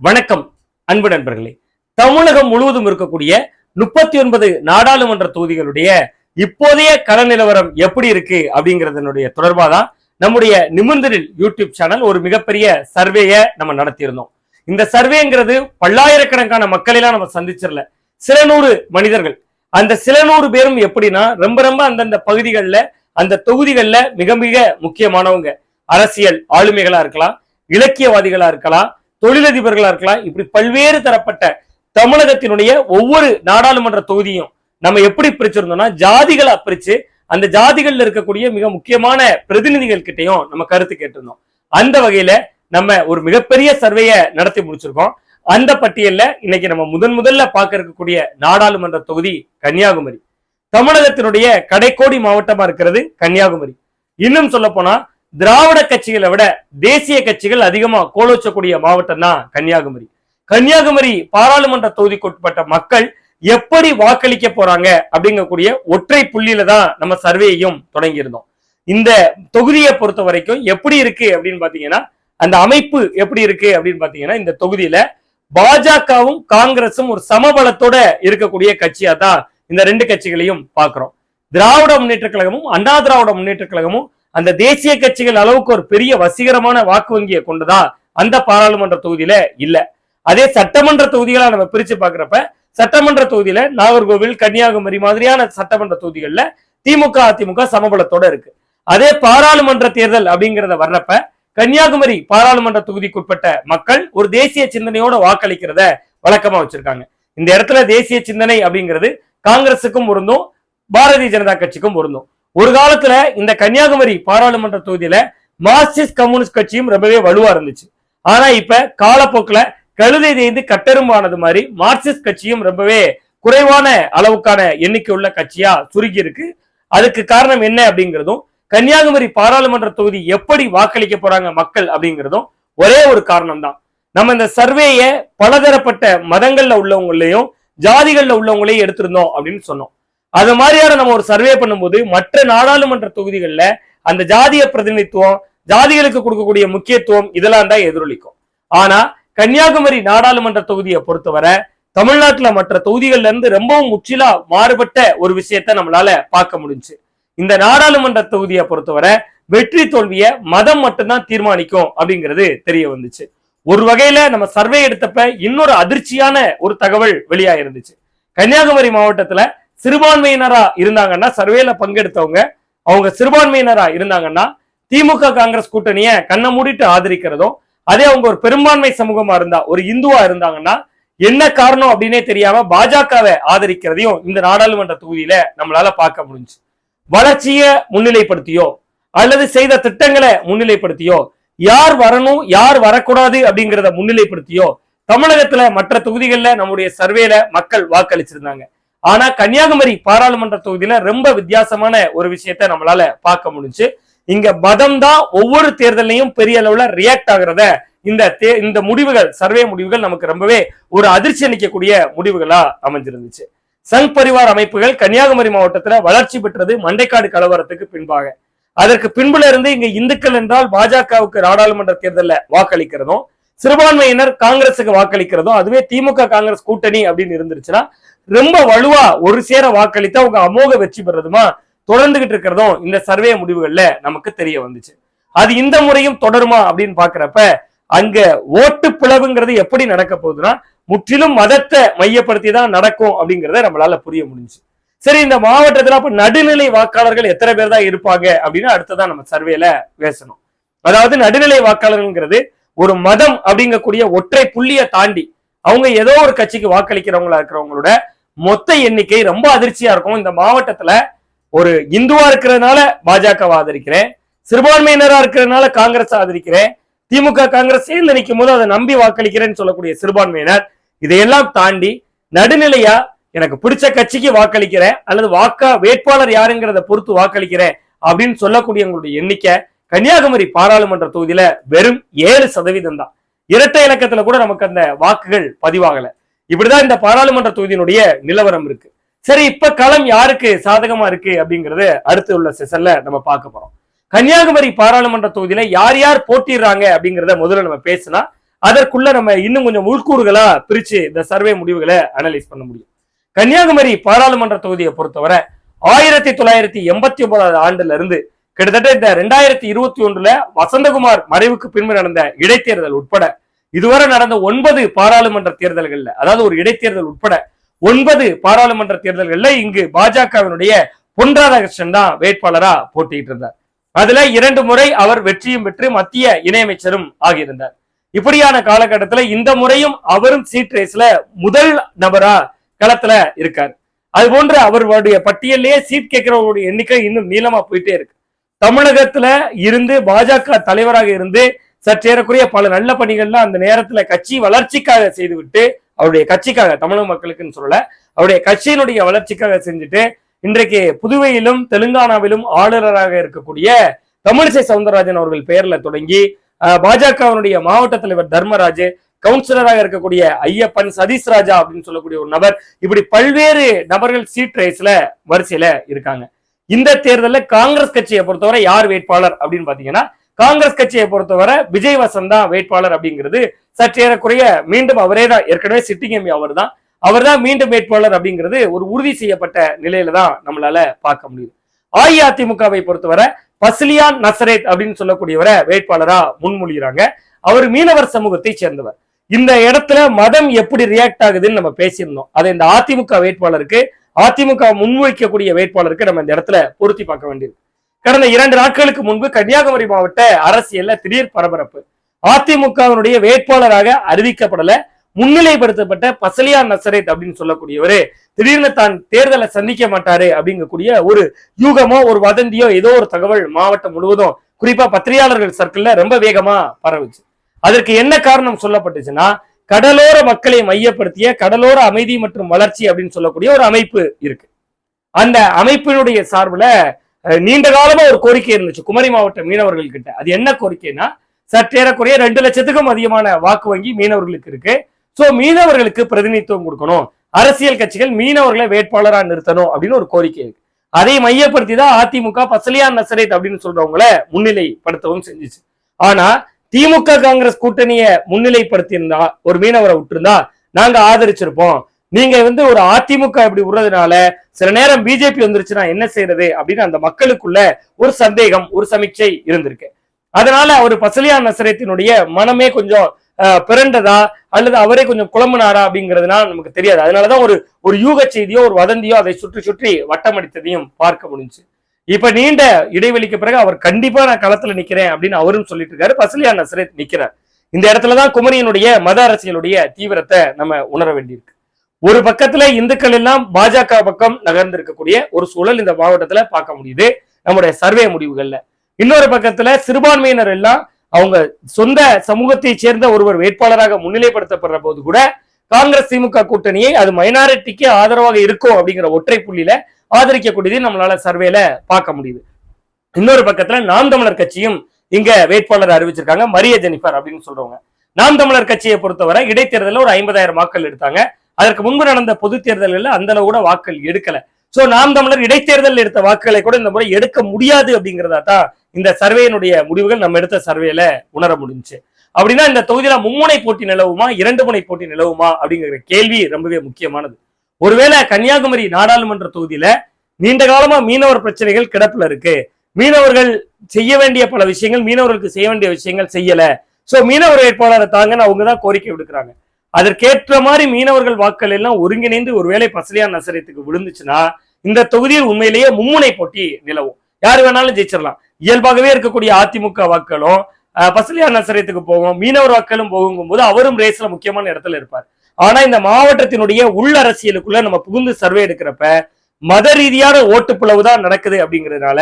வணக்கம் அன்பு நண்பர்களே. தமிழகம் முழுவதும் இருக்கக்கூடிய முப்பத்தி ஒன்பது நாடாளுமன்ற தொகுதிகளுடைய இப்போதைய கள நிலவரம் எப்படி இருக்கு அப்படிங்கறதனுடைய தொடர்பா தான் நம்முடைய நிமிர்ந்தரில் யூடியூப் சேனல் ஒரு மிகப்பெரிய சர்வேய நம்ம நடத்தியிருந்தோம். இந்த சர்வேங்கிறது பல்லாயிரக்கணக்கான மக்களெல்லாம் நம்ம சந்திச்சிடல சில நூறு மனிதர்கள். அந்த சில நூறு பேரும் எப்படின்னா ரொம்ப ரொம்ப அந்தந்த பகுதிகளில் அந்த தொகுதிகளில் மிக மிக முக்கியமானவங்க. அரசியல் ஆளுமைகளா இருக்கலாம் இலக்கியவாதிகளா இருக்கலாம் தொழிலதிபர்களா இருக்கலாம் இப்படி பல்வேறு தரப்பட்ட தமிழகத்தினுடைய ஒவ்வொரு நாடாளுமன்ற தொகுதியும் நம்ம எப்படி பிரிச்சிருந்தோம்னா ஜாதிகளா பிரிச்சு அந்த ஜாதிகள்ல இருக்கக்கூடிய மிக முக்கியமான பிரதிநிதிகள் கிட்டையும் நம்ம கருத்து கேட்டிருந்தோம். அந்த வகையில நம்ம ஒரு மிகப்பெரிய சர்வேய நடத்தி முடிச்சிருக்கோம். அந்த பட்டியல்ல இன்னைக்கு நம்ம முதன் முதல்ல பார்க்க இருக்கக்கூடிய நாடாளுமன்ற தொகுதி கன்னியாகுமரி. தமிழகத்தினுடைய கடைக்கோடி மாவட்டமா இருக்கிறது கன்னியாகுமரி. இன்னும் சொல்ல போனா திராவிட கட்சிகளை விட தேசிய கட்சிகள் அதிகமா கோலோச்சக்கூடிய மாவட்டம் தான் கன்னியாகுமரி. கன்னியாகுமரி பாராளுமன்ற தொகுதிக்குட்பட்ட மக்கள் எப்படி வாக்களிக்க போறாங்க அப்படிங்கக்கூடிய ஒற்றை புள்ளியில தான் நம்ம சர்வேயும் தொடங்கியிருந்தோம். இந்த தொகுதியை பொறுத்த வரைக்கும் எப்படி இருக்கு அப்படின்னு பாத்தீங்கன்னா அந்த அமைப்பு எப்படி இருக்கு அப்படின்னு பாத்தீங்கன்னா இந்த தொகுதியில பாஜகவும் காங்கிரசும் ஒரு சமபலத்தோட இருக்கக்கூடிய கட்சியா தான் இந்த ரெண்டு கட்சிகளையும் பார்க்கிறோம் திராவிட முன்னேற்ற கழகமும் அண்ணா திராவிட முன்னேற்ற கழகமும் அந்த தேசிய கட்சிகள் அளவுக்கு ஒரு பெரிய வசீகரமான வாக்கு வங்கியை கொண்டுதான் அந்த பாராளுமன்ற தொகுதியில இல்ல. அதே சட்டமன்ற தொகுதிகளா நம்ம பிரிச்சு பாக்குறப்ப சட்டமன்ற தொகுதியில நாகர்கோவில் கன்னியாகுமரி மாதிரியான சட்டமன்ற தொகுதிகள்ல திமுக அதிமுக சமபலத்தோட இருக்கு. அதே பாராளுமன்ற தேர்தல் அப்படிங்கிறத வர்றப்ப கன்னியாகுமரி பாராளுமன்ற தொகுதிக்குட்பட்ட மக்கள் ஒரு தேசிய சிந்தனையோட வாக்களிக்கிறத வழக்கமா வச்சிருக்காங்க. இந்த இடத்துல தேசிய சிந்தனை அப்படிங்கிறது காங்கிரசுக்கும் பொருந்தும் பாரதிய ஜனதா கட்சிக்கும் பொருந்தும். ஒரு காலத்துல இந்த கன்னியாகுமரி பாராளுமன்ற தொகுதியில மார்க்சிஸ்ட் கம்யூனிஸ்ட் கட்சியும் ரொம்பவே வலுவா இருந்துச்சு. ஆனா இப்ப காலப்போக்குல கழுதை தேய்ந்து கட்டெரும்பானது மாதிரி மார்க்சிஸ்ட் கட்சியும் ரொம்பவே குறைவான அளவுக்கான எண்ணிக்கை உள்ள கட்சியா சுருக்கி இருக்கு. அதுக்கு காரணம் என்ன அப்படிங்கிறதும் கன்னியாகுமரி பாராளுமன்ற தொகுதி எப்படி வாக்களிக்க போறாங்க மக்கள் அப்படிங்கிறதும் ஒரே ஒரு காரணம் தான் நம்ம இந்த சர்வேய பலதரப்பட்ட மதங்கள்ல உள்ளவங்களையும் ஜாதிகள்ல உள்ளவங்களையும் எடுத்திருந்தோம் அப்படின்னு சொன்னோம். அது மாதிரியான நம்ம ஒரு சர்வே பண்ணும்போது மற்ற நாடாளுமன்ற தொகுதிகளில் அந்த ஜாதிய பிரதிநிதித்துவம் ஜாதிகளுக்கு கொடுக்கக்கூடிய முக்கியத்துவம் இதெல்லாம் தான் எதிரொலிக்கும். ஆனா கன்னியாகுமரி நாடாளுமன்ற தொகுதியை பொறுத்தவரை தமிழ்நாட்டுல மற்ற தொகுதிகள்ல இருந்து ரொம்பவும் முற்றிலா மாறுபட்ட ஒரு விஷயத்த நம்மளால பார்க்க முடிஞ்சு. இந்த நாடாளுமன்ற தொகுதியை பொறுத்தவரை வெற்றி தோல்விய மதம் மட்டும்தான் தீர்மானிக்கும் அப்படிங்கிறது தெரிய வந்துச்சு. ஒரு வகையில நம்ம சர்வே எடுத்தப்ப இன்னொரு அதிர்ச்சியான ஒரு தகவல் வெளியா இருந்துச்சு கன்னியாகுமரி மாவட்டத்துல சிறுபான்மையினரா இருந்தாங்கன்னா சர்வேல பங்கெடுத்தவங்க அவங்க சிறுபான்மையினரா இருந்தாங்கன்னா திமுக காங்கிரஸ் கூட்டணிய கண்ணை மூடிட்டு ஆதரிக்கிறதும் அதே அவங்க ஒரு பெரும்பான்மை சமூகமா இருந்தா ஒரு இந்துவா இருந்தாங்கன்னா என்ன காரணம் அப்படின்னே தெரியாம பாஜகவை ஆதரிக்கிறதையும் இந்த நாடாளுமன்ற தொகுதியில நம்மளால பார்க்க முடிஞ்சு. வளர்ச்சியை முன்னிலைப்படுத்தியோ அல்லது செய்த திட்டங்களை முன்னிலைப்படுத்தியோ யார் வரணும் யார் வரக்கூடாது அப்படிங்கிறத முன்னிலைப்படுத்தியோ தமிழகத்துல மற்ற தொகுதிகளில் நம்முடைய சர்வேல மக்கள் வாக்களிச்சிருந்தாங்க. ஆனா கன்னியாகுமரி பாராளுமன்ற தொகுதியில ரொம்ப வித்தியாசமான ஒரு விஷயத்த நம்மளால பார்க்க முடிஞ்சு இங்க மதம் தான் ஒவ்வொரு தேர்தலையும் பெரிய அளவுல ரியாக்ட் ஆகுறத இந்த தே- இந்த முடிவுகள் சர்வே முடிவுகள் நமக்கு ரொம்பவே ஒரு அதிர்ச்சி அளிக்கக்கூடிய முடிவுகளா அமைஞ்சிருந்துச்சு. சங் பரிவார் அமைப்புகள் கன்னியாகுமரி மாவட்டத்துல வளர்ச்சி பெற்றது மண்டைக்காடு கலவரத்துக்கு பின்பாக. அதற்கு பின்புல இருந்து இங்க இந்துக்கள் என்றால் பாஜகவுக்கு நாடாளுமன்ற தேர்தலில் வாக்களிக்கிறதும் சிறுபான்மையினர் காங்கிரசுக்கு வாக்களிக்கிறதும் அதுவே திமுக காங்கிரஸ் கூட்டணி அப்படின்னு இருந்துருச்சுன்னா ரொம்ப வலுவா ஒரு சேர வாக்களித்து அவங்க அமோக வெற்றி பெறதுமா? தொடர்ந்துகிட்டு இருக்கிறதும் இந்த சர்வே முடிவுகள்ல நமக்கு தெரிய வந்துச்சு. அது இந்த முறையும் தொடருமா அப்படின்னு பாக்குறப்ப அங்க ஓட்டு பிளவுங்கிறது எப்படி நடக்க போகுதுன்னா முற்றிலும் மதத்தை மையப்படுத்தி தான் நடக்கும் அப்படிங்கிறத நம்மளால புரிய முடிஞ்சு சரி இந்த மாவட்டத்துல அப்ப நடுநிலை வாக்காளர்கள் எத்தனை பேர் தான் இருப்பாங்க அப்படின்னு அடுத்ததான் நம்ம சர்வேல பேசணும். அதாவது நடுநிலை வாக்காளர்கள்ங்கிறது ஒரு மதம் அப்படிங்கக்கூடிய ஒற்றை புள்ளியை தாண்டி அவங்க ஏதோ ஒரு கட்சிக்கு வாக்களிக்கிறவங்களா இருக்கிறவங்களோட மொத்த எண்ணிக்கை ரொம்ப அதிர்ச்சியா இருக்கும். இந்த மாவட்டத்துல ஒரு இந்துவா இருக்கிறதுனால பாஜக ஆதரிக்கிறேன். சிறுபான்மையினரா இருக்கிறதுனால காங்கிரஸ் ஆதரிக்கிறேன். திமுக காங்கிரஸ் சேர்ந்து நிற்கும் போது அதை நம்பி வாக்களிக்கிறேன்னு சொல்லக்கூடிய சிறுபான்மையினர் இதையெல்லாம் தாண்டி நடுநிலையா எனக்கு பிடிச்ச கட்சிக்கு வாக்களிக்கிறேன் அல்லது வாக்கா வேட்பாளர் யாருங்கிறத பொறுத்து வாக்களிக்கிறேன் அப்படின்னு சொல்லக்கூடியவங்களுடைய எண்ணிக்கை கன்னியாகுமரி பாராளுமன்ற தொகுதியில வெறும் ஏழு சதவீதம் தான். இரட்டை இலக்கத்துல கூட நமக்கு அந்த வாக்குகள் பதிவாகல. இப்படிதான் இந்த பாராளுமன்ற தொகுதியினுடைய நிலவரம் இருக்கு. சரி இப்ப களம் யாருக்கு சாதகமா இருக்கு அப்படிங்கறது அடுத்து உள்ள செஷன்ல நம்ம பார்க்க போறோம். கன்னியாகுமரி பாராளுமன்ற தொகுதியில யார் யார் போட்டிடுறாங்க அப்படிங்கிறத முதல்ல நம்ம பேசினா அதற்குள்ள நம்ம இன்னும் கொஞ்சம் உள்கூறுகளா பிரிச்சு இந்த சர்வே முடிவுகளை அனலைஸ் பண்ண முடியும். கன்னியாகுமரி பாராளுமன்ற தொகுதியை பொறுத்தவரை ஆயிரத்தி தொள்ளாயிரத்தி எண்பத்தி ஒன்பதாவது ஆண்டுல இருந்து கிட்டத்தட்ட இந்த ரெண்டாயிரத்தி இருபத்தி ஒன்றுல வசந்தகுமார் மறைவுக்கு பின்பு நடந்த இடைத்தேர்தல் உட்பட இதுவரை நடந்த ஒன்பது பாராளுமன்ற தேர்தல்கள்ல அதாவது ஒரு இடைத்தேர்தல் உட்பட ஒன்பது பாராளுமன்ற தேர்தல்கள்ல இங்கு பாஜகவினுடைய பொன் ராதாகிருஷ்ணன் தான் வேட்பாளரா போட்டியிட்டு இருந்தார். அதுல இரண்டு முறை அவர் வெற்றியும் பெற்று மத்திய இணையமைச்சரும் ஆகியிருந்தார். இப்படியான காலகட்டத்துல இந்த முறையும் அவரும் சீட் ரேஸ்ல முதல் நபரா களத்துல இருக்கார். அது போன்று அவருடைய பட்டியலே சீட் கேட்கிறவர்களுடைய எண்ணிக்கை இன்னும் நீளமா போயிட்டே இருக்கு. தமிழகத்துல இருந்து பாஜக தலைவராக இருந்து சற்றேறக்குரிய பல நல்ல பணிகள்லாம் அந்த நேரத்துல கட்சி வளர்ச்சிக்காக செய்துவிட்டு அவருடைய கட்சிக்காக தமிழக மக்களுக்குன்னு சொல்லல அவருடைய கட்சியினுடைய வளர்ச்சிக்காக செஞ்சுட்டு இன்றைக்கு புதுவையிலும் தெலுங்கானாவிலும் ஆளுநராக இருக்கக்கூடிய தமிழிசை சவுந்தரராஜன் அவர்கள் பெயர்ல தொடங்கி பாஜகவினுடைய மாவட்ட தலைவர் தர்மராஜ் கவுன்சிலராக இருக்கக்கூடிய ஐயப்பன் சதீஷ் ராஜா அப்படின்னு சொல்லக்கூடிய ஒரு நபர் இப்படி பல்வேறு நபர்கள் சீட் ரேஸ்ல வரிசையில இருக்காங்க. இந்த தேர்தலில் காங்கிரஸ் கட்சியை பொறுத்தவரை யார் வேட்பாளர் அப்படின்னு பாத்தீங்கன்னா காங்கிரஸ் கட்சியை பொறுத்தவரை விஜய் வசந்த் தான் வேட்பாளர் அப்படிங்கிறது சற்றேறக்குறைய மீண்டும் அவரே தான். ஏற்கனவே சிட்டிங் எம்பி அவர் தான். அவர் தான் மீண்டும் வேட்பாளர் அப்படிங்கிறது ஒரு உறுதி செய்யப்பட்ட நிலையில தான் நம்மளால பார்க்க முடியும் அஇஅதிமுகவை பொறுத்தவரை பசிலியான் நசரேத் அப்படின்னு சொல்லக்கூடியவரை வேட்பாளரா முன்மொழிகிறாங்க. அவர் மீனவர் சமூகத்தை சேர்ந்தவர். இந்த இடத்துல மதம் எப்படி ரியாக்ட் ஆகுதுன்னு நம்ம பேசியிருந்தோம். அதை இந்த அதிமுக வேட்பாளருக்கு அதிமுக முன்வைக்கக்கூடிய வேட்பாளருக்கு நம்ம இந்த இடத்துல பொருத்தி பார்க்க வேண்டியது கடந்த இரண்டு நாட்களுக்கு முன்பு கன்னியாகுமரி மாவட்ட அரசியல்ல திடீர் பரபரப்பு. அதிமுகவினுடைய வேட்பாளராக அறிவிக்கப்படல முன்னிலைப்படுத்தப்பட்ட பசலியா நசரேத் அப்படின்னு சொல்லக்கூடியவரு திடீர்னு தான் தேர்தலை சந்திக்க மாட்டாரு அப்படிங்கக்கூடிய ஒரு யூகமோ ஒரு வதந்தியோ ஏதோ ஒரு தகவல் மாவட்டம் முழுவதும் குறிப்பா பத்திரிகையாளர்கள் சர்க்கிள்ல ரொம்ப வேகமா பரவுச்சு. அதற்கு என்ன காரணம் சொல்லப்பட்டுச்சுன்னா கடலோர மக்களை மையப்படுத்திய கடலோர அமைதி மற்றும் வளர்ச்சி அப்படின்னு சொல்லக்கூடிய ஒரு அமைப்பு இருக்கு. அந்த அமைப்பினுடைய சார்புல நீண்ட காலமா ஒரு கோரிக்கை இருந்துச்சு குமரி மாவட்ட மீனவர்கள் கிட்ட அது என்ன கோரிக்கைன்னா சற்றேறக்குறைய ரெண்டு லட்சத்துக்கும் அதிகமான வாக்கு வங்கி மீனவர்களுக்கு இருக்கு. ஸோ மீனவர்களுக்கு பிரதிநிதித்துவம் கொடுக்கணும். அரசியல் கட்சிகள் மீனவர்களை வேட்பாளராக நிறுத்தணும் அப்படின்னு ஒரு கோரிக்கை இருக்கு. அதை மையப்படுத்தி தான் அதிமுக பசலியான் நசரேத் அப்படின்னு சொல்றவங்கள முன்னிலைப்படுத்தவும் செஞ்சுச்சு. ஆனா திமுக காங்கிரஸ் கூட்டணிய முன்னிலைப்படுத்தியிருந்தா ஒரு மீனவரை விட்டுருந்தா நாங்க ஆதரிச்சிருப்போம். நீங்க வந்து ஒரு அதிமுக இப்படி விடுறதுனால சில நேரம் பிஜேபி வந்துருச்சுன்னா என்ன செய்யறது அப்படின்னு அந்த மக்களுக்குள்ள ஒரு சந்தேகம் ஒரு சமீட்சை இருந்திருக்கு. அதனால அவர் பசலியான் நசரத்தினுடைய மனமே கொஞ்சம் பிறண்டதா அல்லது அவரே கொஞ்சம் குழம்புனாரா அப்படிங்கிறதுனால நமக்கு தெரியாது. அதனாலதான் ஒரு ஒரு யூக செய்தியோ ஒரு வதந்தியோ அதை சுற்றி சுற்றி வட்டமடித்ததையும் பார்க்க முடிஞ்சு. இப்ப நீண்ட இடைவெளிக்கு பிறகு அவர் கண்டிப்பா நான் களத்துல நிக்கிறேன் அப்படின்னு அவரும் சொல்லிட்டு இருக்காரு. பசலியான் நசரத் நிக்கிறார். இந்த இடத்துலதான் குமரியினுடைய மத அரசியலுடைய தீவிரத்தை நம்ம உணர வேண்டியிருக்கு. ஒரு பக்கத்துல இந்துக்கள் எல்லாம் பாஜக பக்கம் நகர்ந்திருக்கக்கூடிய ஒரு சூழல் இந்த மாவட்டத்துல பார்க்க முடியுது நம்முடைய சர்வே முடிவுகள்ல. இன்னொரு பக்கத்துல சிறுபான்மையினர் எல்லாம் அவங்க சொந்த சமூகத்தை சேர்ந்த ஒருவர் வேட்பாளராக முன்னிலைப்படுத்தப்படுற போது கூட காங்கிரஸ் திமுக கூட்டணியை அது மைனாரிட்டிக்கு ஆதரவாக இருக்கும் அப்படிங்கிற ஒற்றை புள்ளியில ஆதரிக்கக்கூடியதை நம்மளால சர்வேல பார்க்க முடியுது. இன்னொரு பக்கத்துல நாம் தமிழர் கட்சியும் இங்க வேட்பாளர் அறிவிச்சிருக்காங்க மரிய ஜெனிஃபர் அப்படின்னு சொல்றவங்க. நாம் தமிழர் கட்சியை பொறுத்தவரை இடைத்தேர்தலில் ஒரு ஐம்பதாயிரம் வாக்கள் எடுத்தாங்க. அதற்கு முன்பு நடந்த பொது தேர்தலில் அந்த அளவு கூட வாக்கள் எடுக்கல. சோ நாம் தமிழர் இடைத்தேர்தல் எடுத்த வாக்குகளை கூட இந்த முறை எடுக்க முடியாது அப்படிங்கிறதா தான் இந்த சர்வேயினுடைய முடிவுகள் நம்ம எடுத்த சர்வேல உணர முடிஞ்சுச்சு அப்படின்னா இந்த தொகுதியில மும்முனை போட்டி நிலவுமா இரண்டு முனை போட்டி நிலவுமா அப்படிங்கிற கேள்வி ரொம்பவே முக்கியமானது. ஒருவேளை கன்னியாகுமரி நாடாளுமன்ற தொகுதியில நீண்ட காலமா மீனவர் பிரச்சனைகள் கிடப்புல இருக்கு. மீனவர்கள் செய்ய வேண்டிய பல விஷயங்கள் மீனவர்களுக்கு செய்ய வேண்டிய விஷயங்கள் செய்யல. சோ மீனவர் வேட்பாளரை தாங்கன்னு அவங்க தான் கோரிக்கை விடுக்கிறாங்க. அதற்கேற்ற மாதிரி மீனவர்கள் வாக்கள் எல்லாம் ஒருங்கிணைந்து ஒருவேளை பசலியான் நசரத்துக்கு விழுந்துச்சுன்னா இந்த தொகுதியில் உண்மையிலேயே மும்முனை போட்டி நிலவும். யார் வேணாலும் ஜெயிச்சிடலாம். இயல்பாகவே இருக்கக்கூடிய அதிமுக வாக்களும் அஹ், பசலியான் நசரத்துக்கு போகும் மீனவர் வாக்களும் போகும் போது அவரும் ரேஸ்ல முக்கியமான இடத்துல இருப்பார். ஆனா இந்த மாவட்டத்தினுடைய உள் அரசியலுக்குள்ள நம்ம புகுந்து சர்வே எடுக்கிறப்ப மத ரீதியான ஓட்டுப்பிளவு தான் நடக்குது அப்படிங்கிறதுனால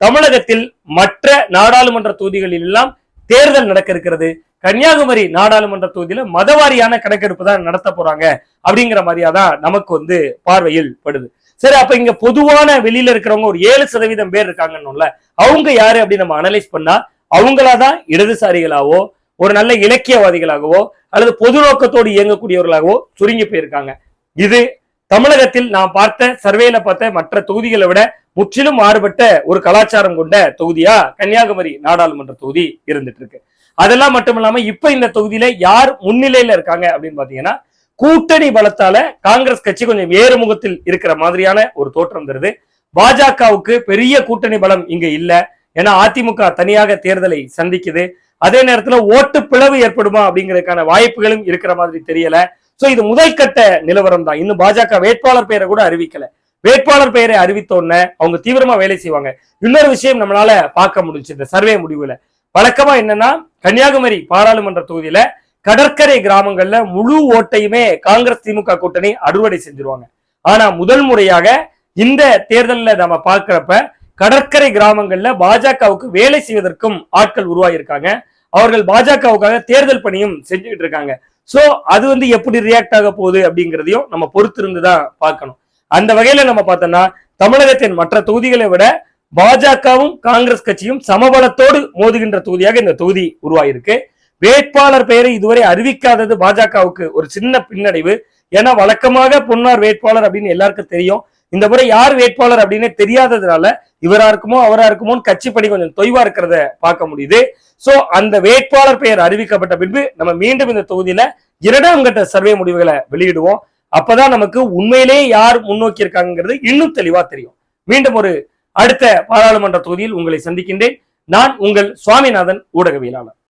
தமிழகத்தில் மற்ற நாடாளுமன்ற தொகுதிகளில் எல்லாம் தேர்தல் நடக்க இருக்கிறது. கன்னியாகுமரி நாடாளுமன்ற தொகுதியில மதவாரியான கணக்கெடுப்பு தான் நடத்த போறாங்க அப்படிங்கிற மாதிரியா தான் நமக்கு வந்து பார்வையில் படுது. சரி அப்ப இங்க பொதுவான வெளியில இருக்கிறவங்க ஒரு ஏழு சதவீதம் பேர் இருக்காங்கன்னு அவங்க யாரு அப்படின்னு நம்ம அனலைஸ் பண்ணா அவங்களாதான் இடதுசாரிகளாவோ ஒரு நல்ல இலக்கியவாதிகளாகவோ அல்லது பொது நோக்கத்தோடு இயங்கக்கூடியவர்களாகவோ சுருங்கி போயிருக்காங்க. இது தமிழகத்தில் நான் பார்த்த சர்வேல பார்த்த மற்ற தொகுதிகளை விட முற்றிலும் மாறுபட்ட ஒரு கலாச்சாரம் கொண்ட தொகுதியா கன்னியாகுமரி நாடாளுமன்ற தொகுதி இருந்துட்டு இருக்கு. அதெல்லாம் மட்டும் இல்லாம இப்ப இந்த தொகுதியில யார் முன்னிலையில இருக்காங்க அப்படின்னு பாத்தீங்கன்னா கூட்டணி பலத்தால காங்கிரஸ் கட்சி கொஞ்சம் ஏறுமுகத்தில் இருக்கிற மாதிரியான ஒரு தோற்றம் தருது. பாஜகவுக்கு பெரிய கூட்டணி பலம் இங்க இல்ல. ஏன்னா அதிமுக தனியாக தேர்தலை சந்திக்குது. அதே நேரத்துல ஓட்டு பிளவு ஏற்படுமா அப்படிங்கிறதுக்கான வாய்ப்புகளும் இருக்கிற மாதிரி தெரியல. சோ இது முதல் கட்ட நிலவரம் தான். இன்னும் பாஜக வேட்பாளர் பெயரை கூட அறிவிக்கல. வேட்பாளர் பெயரை அறிவித்த உடனே அவங்க தீவிரமா வேலை செய்வாங்க. இன்னொரு விஷயம் நம்மளால பார்க்க முடிஞ்சு இந்த சர்வே முடிவுல. வழக்கமா என்னன்னா கன்னியாகுமரி பாராளுமன்ற தொகுதியில கடற்கரை கிராமங்கள்ல முழு ஓட்டையுமே காங்கிரஸ் திமுக கூட்டணி அறுவடை செஞ்சிருவாங்க. ஆனா முதல் முறையாக இந்த தேர்தலில் நம்ம பார்க்கிறப்ப கடற்கரை கிராமங்கள்ல பாஜகவுக்கு வேலை செய்வதற்கும் ஆட்கள் உருவாகியிருக்காங்க. அவர்கள் பாஜகவுக்காக தேர்தல் பணியும் செஞ்சுக்கிட்டு இருக்காங்க. சோ அது வந்து எப்படி ரியாக்ட் ஆக போகுது அப்படிங்கிறதையும் நம்ம பொறுத்திருந்து தான் பார்க்கணும். அந்த வகையில நம்ம பார்த்தோம்னா தமிழகத்தின் மற்ற தொகுதிகளை விட பாஜகவும் காங்கிரஸ் கட்சியும் சமபலத்தோடு மோதுகின்ற தொகுதியாக இந்த தொகுதி உருவாயிருக்கு. வேட்பாளர் பெயரை இதுவரை அறிவிக்காதது பாஜகவுக்கு ஒரு சின்ன பின்னடைவு. ஏன்னா வழக்கமாக பொன்னார் வேட்பாளர் அப்படின்னு எல்லாருக்கும் தெரியும். இந்த முறை யார் வேட்பாளர் அப்படின்னு தெரியாததுனால இவரா இருக்குமோ அவரா இருக்குமோன்னு கட்சி பணி கொஞ்சம் தொய்வா இருக்கிறத பார்க்க முடியுது. சோ அந்த வேட்பாளர் பெயர் அறிவிக்கப்பட்ட பின்பு நம்ம மீண்டும் இந்த தொகுதியில இரண்டாம் கட்ட சர்வே முடிவுகளை வெளியிடுவோம். அப்பதான் நமக்கு உண்மையிலேயே யார் முன்னோக்கி இருக்காங்கிறது இன்னும் தெளிவா தெரியும். மீண்டும் ஒரு அடுத்த பாராளுமன்ற தொகுதியில் உங்களை சந்திக்கின்றேன். நான் உங்கள் சுவாமிநாதன் ஊடகவியலாளர்.